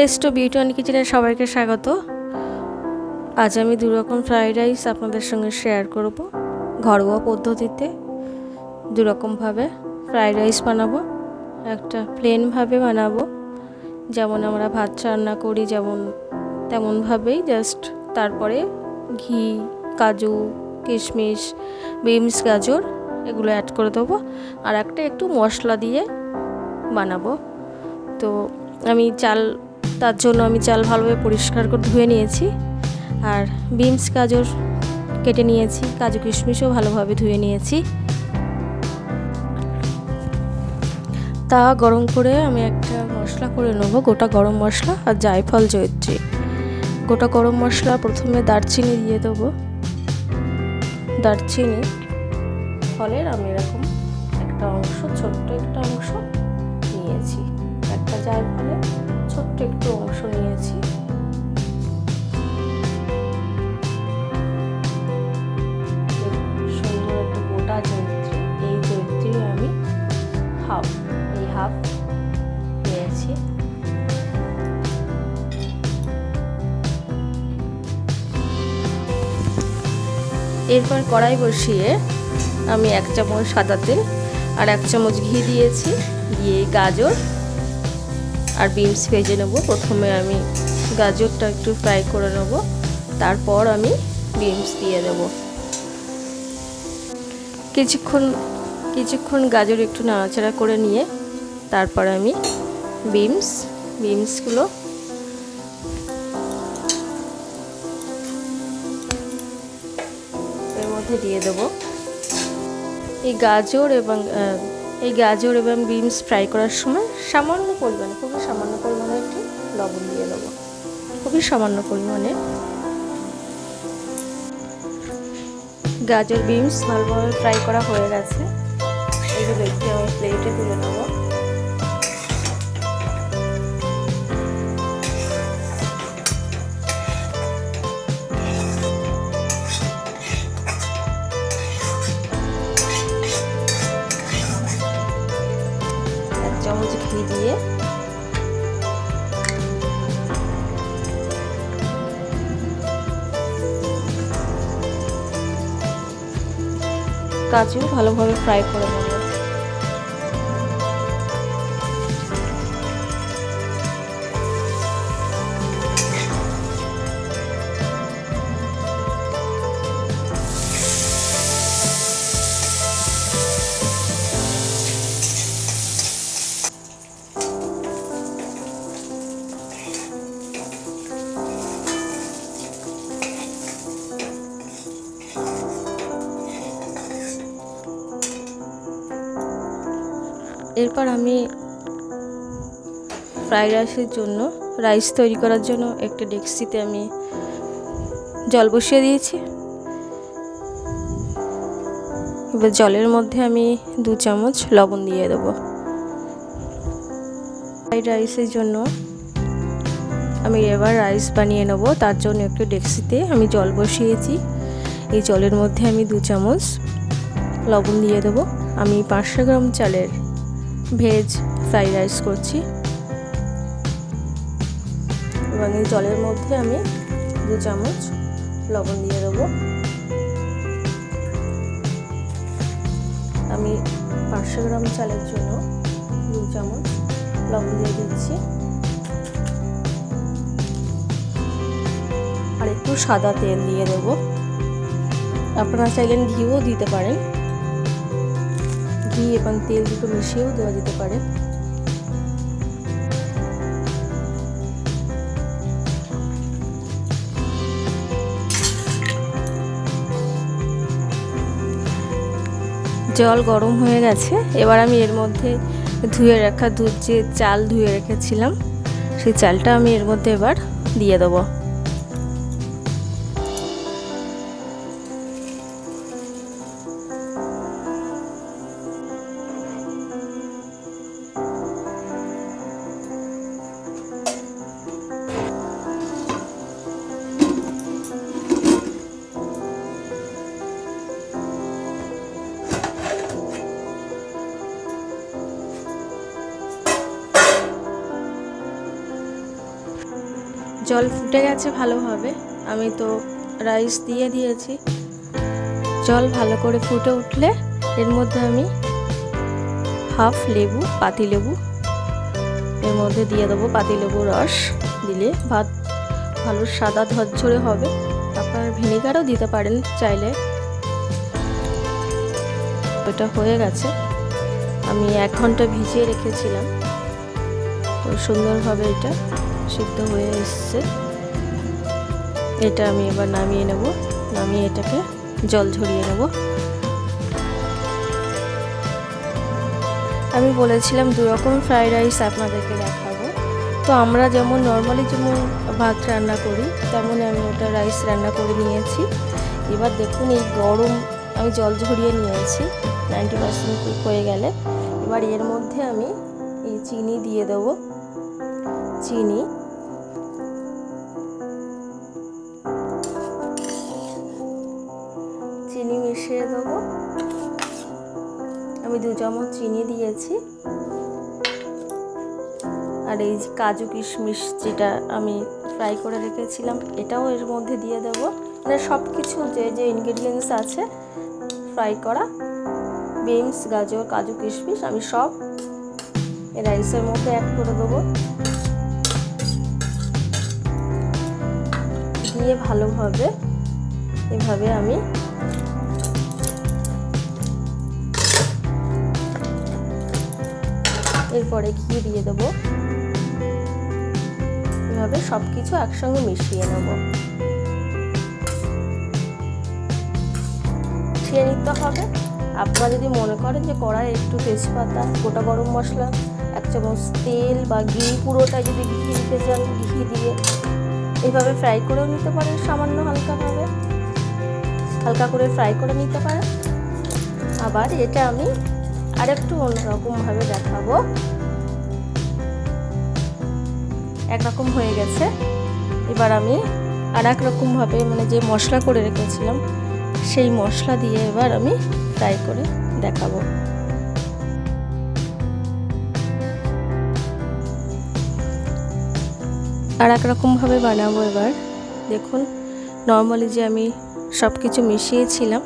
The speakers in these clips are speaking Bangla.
এস্টো বিউটি অন কিচেনের সবাইকে স্বাগত। আজ আমি দু রকম ফ্রাইড রাইস আপনাদের সঙ্গে শেয়ার করব ঘরোয়া পদ্ধতিতে। দু রকমভাবে ফ্রাইড রাইস বানাবো, একটা প্লেনভাবে বানাবো। যেমন আমরা ভাত রান্না করি, যেমন তেমনভাবেই জাস্ট তারপরে ঘি, কাজু, কিশমিশ বিনস গাজর এগুলো অ্যাড করে দেবো। আর একটা একটু মশলা দিয়ে বানাবো। তো আমি চাল তার জন্য আমি চাল ভালোভাবে পরিষ্কার করে ধুয়ে নিয়েছি। আর বিনস গাজর কেটে নিয়েছি, কাজু কিশমিশও ভালোভাবে ধুয়ে নিয়েছি। তা গরম করে আমি একটা মশলা করে নেব, গোটা গরম মশলা আর জায়ফল জয়ত্রী। গোটা গরম মশলা প্রথমে দারচিনি দিয়ে দেবো। দারচিনি, ফলের আমি এরকম একটা অংশ, ছোট্ট একটা অংশ নিয়েছি। একটা জায়ফলের এরপর কড়াই বসিয়ে আমি এক চামচ সাদা তেল আর এক চামচ ঘি দিয়েছি, দিয়ে গাজর আর বিনস ভেজে নেব। প্রথমে আমি গাজরটা একটু ফ্রাই করে নেব, তারপর আমি বিনস দিয়ে দেব। কিছুক্ষণ কিছুক্ষণ গাজর একটু নাড়াচাড়া করে নিয়ে তারপর আমি বিনস, বিনসগুলো মধ্যে দিয়ে দেব। এই গাজর এবং এই গাজর এবং বিনস ফ্রাই করার সময় সামান্য পরিমাণে, খুবই সামান্য পরিমাণে একটু লবণ দিয়ে দেবো। খুবই সামান্য পরিমাণে। গাজর, বিনস ভালোভাবে ফ্রাই করা হয়ে গেছে। এগুলো একটু আমার প্লেটে তুলে নেব। দিয়ে। কাজু ভালোভাবে ফ্রাই করে নেব। এরপর আমি ফ্রাইড রাইসের জন্য রাইস তৈরি করার জন্য একটা ডেক্সিতে আমি জল বসিয়ে দিয়েছি। এবার জলের মধ্যে আমি দু চামচ লবণ দিয়ে দেবো। ফ্রাইড রাইসের জন্য আমি এবার রাইস বানিয়ে নেব। তার জন্য একটু ডেক্সিতে আমি জল বসিয়েছি। এই জলের মধ্যে আমি দু চামচ লবণ দিয়ে দেবো। আমি পাঁচশো গ্রাম চালের ভেজ ফ্রাইড রাইস করছি। এবং এই জলের মধ্যে আমি দু চামচ লবণ দিয়ে দেবো। আমি পাঁচশো গ্রাম চালের জন্য দু চামচ লবণ দিয়ে দিচ্ছি। আর একটু সাদা তেল দিয়ে দেবো। আপনারা চাইলেন ঘিও দিতে পারেন। ঘি এবং তেল দুটো মিশিয়েও দেওয়া যেতে পারে। জল গরম হয়ে গেছে। এবার আমি এর মধ্যে ধুয়ে রাখা দুধ যে চাল ধুয়ে রেখেছিলাম, সেই চালটা আমি এর মধ্যে এবার দিয়ে দেবো। জল ফুটে গেছে ভালোভাবে আমি তো রাইস দিয়ে দিয়েছি। জল ভালো করে ফুটে উঠলে এর মধ্যে আমি হাফ লেবু, পাতি লেবু, এর মধ্যে দিয়ে দেবো পাতি লেবু রস। দিলে ভাত ভালো সাদা ধরঝরে হবে। আপনার ভিনেগারও দিতে পারেন চাইলে। ওটা হয়ে গেছে। আমি এক ঘণ্টা ভিজিয়ে রেখেছিলাম। তো সুন্দরভাবে এটা সিদ্ধ হয়ে এসছে। এটা আমি এবার নামিয়ে নেব। নামিয়ে এটাকে জল ঝরিয়ে নেব। আমি বলেছিলাম দু রকম ফ্রাইড রাইস আপনাদেরকে দেখাবো। তো আমরা যেমন নর্মালি যেমন ভাত রান্না করি তেমন আমি ওটা রাইস রান্না করে নিয়েছি। এবার দেখুন এই গরম আমি জল ঝরিয়ে নিয়েছি, নাইনটি পার্সেন্ট কুক হয়ে গেলে। এবার এর মধ্যে আমি এই চিনি দিয়ে দেবো। চিনি চিনি আমি দু চামচ চিনি দিয়েছি। আর এই যে কাজু কিশমিশ যেটা আমি ফ্রাই করে রেখেছিলাম, এটাও এর মধ্যে দিয়ে দেবো। মানে সব কিছু যে যে ইনগ্রেডিয়েন্টস আছে ফ্রাই করা বিনস গাজর, কাজু কিশমিশ, আমি সব রাইসের মধ্যে অ্যাড করে দেবো। দিয়ে ভালোভাবে এভাবে আমি এরপরে ঘি দিয়ে দেবো। এভাবে সব কিছু একসঙ্গে মিশিয়ে নেব। মিশিয়ে নিতে হবে। আপনারা যদি মনে করেন যে কড়াই একটু তেজপাতা, গোটা গরম মশলা, এক চামচ তেল বা ঘি পুরোটা যদি ঘি দিতে চান, ঘি দিয়ে এভাবে ফ্রাই করেও নিতে পারেন সামান্য হালকাভাবে। হালকা করে ফ্রাই করে নিতে পারেন। আবার এটা আমি আরেকটু অন্যরকমভাবে দেখাবো। একরকম হয়ে গেছে। এবার আমি আর এক রকমভাবে মানে যে মশলা করে রেখেছিলাম, সেই মশলা দিয়ে এবার আমি ফ্রাই করে দেখাবো। আর এক রকমভাবে বানাবো এবার। দেখুন নর্মালি যে আমি সব কিছু মিশিয়েছিলাম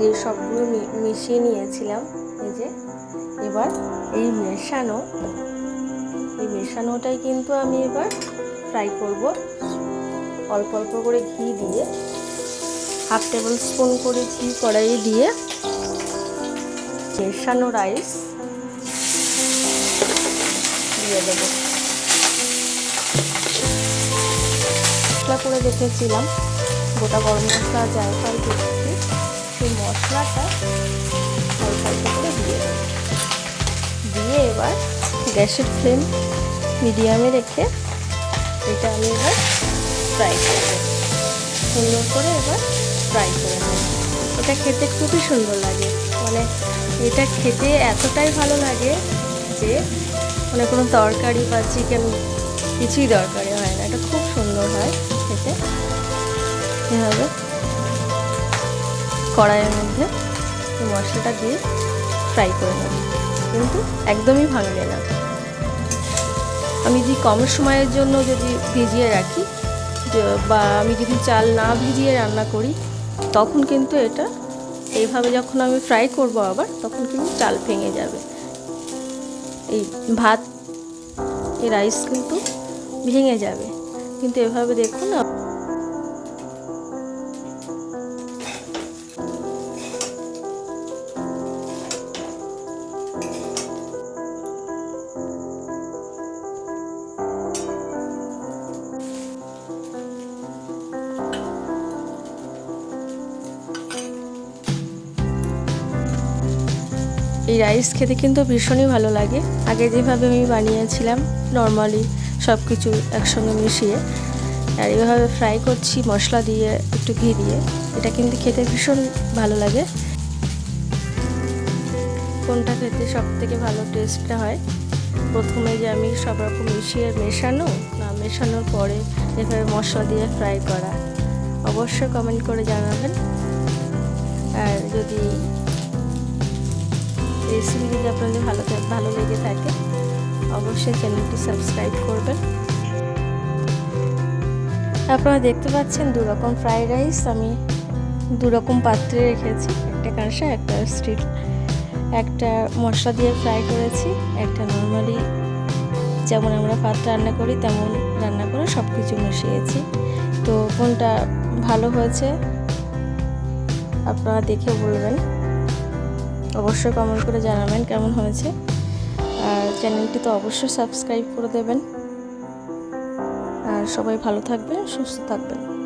যে সবগুলো মিশিয়ে নিয়েছিলাম, এই যে, এবার এই মেশানো, এই মেশানোটাই কিন্তু আমি এবার ফ্রাই করব। অল্প অল্প করে ঘি দিয়ে হাফ টেবিল স্পুন করে ঘি কড়াইয়ে দিয়ে মেশানো রাইস দিয়ে দেবো। মশলা করে রেখেছিলাম গোটা গরম মশলা জায়ফল মশলাটা দিয়ে দিয়ে এবার গ্যাসের ফ্লেম মিডিয়ামে রেখে এটা আমি এবার ফ্রাই করব সুন্দর করে এবার ফ্রাই করে এটা খেতে খুবই সুন্দর লাগে। মানে এটা খেতে এতটাই ভালো লাগে যে মানে কোনো তরকারি বা চিকেন কিছুই দরকারি হয় না। এটা খুব সুন্দর হয় খেতে। এভাবে কড়াইয়ের মধ্যে মশলাটা দিয়ে ফ্রাই করে নেব। কিন্তু একদমই ভাঙবে না। আমি যদি কম সময়ের জন্য যদি ভিজিয়ে রাখি বা আমি যদি চাল না ভিজিয়ে রান্না করি, তখন কিন্তু এটা এইভাবে যখন আমি ফ্রাই করব আবার, তখন কিন্তু চাল ভেঙে যাবে। এই ভাত, এই রাইস কিন্তু ভেঙে যাবে। কিন্তু এভাবে দেখুন এই রাইস খেতে কিন্তু ভীষণই ভালো লাগে। আগে যেভাবে আমি বানিয়েছিলাম নর্মালি সব কিছু একসঙ্গে মিশিয়ে, আর এভাবে ফ্রাই করছি মশলা দিয়ে, একটু ঘি দিয়ে, এটা কিন্তু খেতে ভীষণ ভালো লাগে। কোনটা খেতে সব থেকে ভালো টেস্টটা হয়? প্রথমে যে আমি সব রকম মিশিয়ে মেশানো, না, মেশানোর পরে এভাবে মশলা দিয়ে ফ্রাই করা। অবশ্যই কমেন্ট করে জানাবেন। আর যদি রেসিপি যদি আপনাদের ভালো ভালো লেগে থাকে, অবশ্যই চ্যানেলটি সাবস্ক্রাইব করবেন। আপনারা দেখতে পাচ্ছেন দু রকম ফ্রাইড রাইস, আমি দু রকম পাত্রে রেখেছি, একটা কাঁসা, একটা স্টিল। একটা মশলা দিয়ে ফ্রাই করেছি, একটা নর্মালি যেমন আমরা ভাত রান্না করি, তেমন রান্না করে সব কিছু মিশিয়েছি। তো কোনটা ভালো হয়েছে, আপনারা দেখে বলবেন। অবশ্যই কমেন্ট করে জানাবেন কেমন হয়েছে। আর চ্যানেলটি তো অবশ্যই সাবস্ক্রাইব করে দেবেন। আর সবাই ভালো থাকবেন, সুস্থ থাকবেন।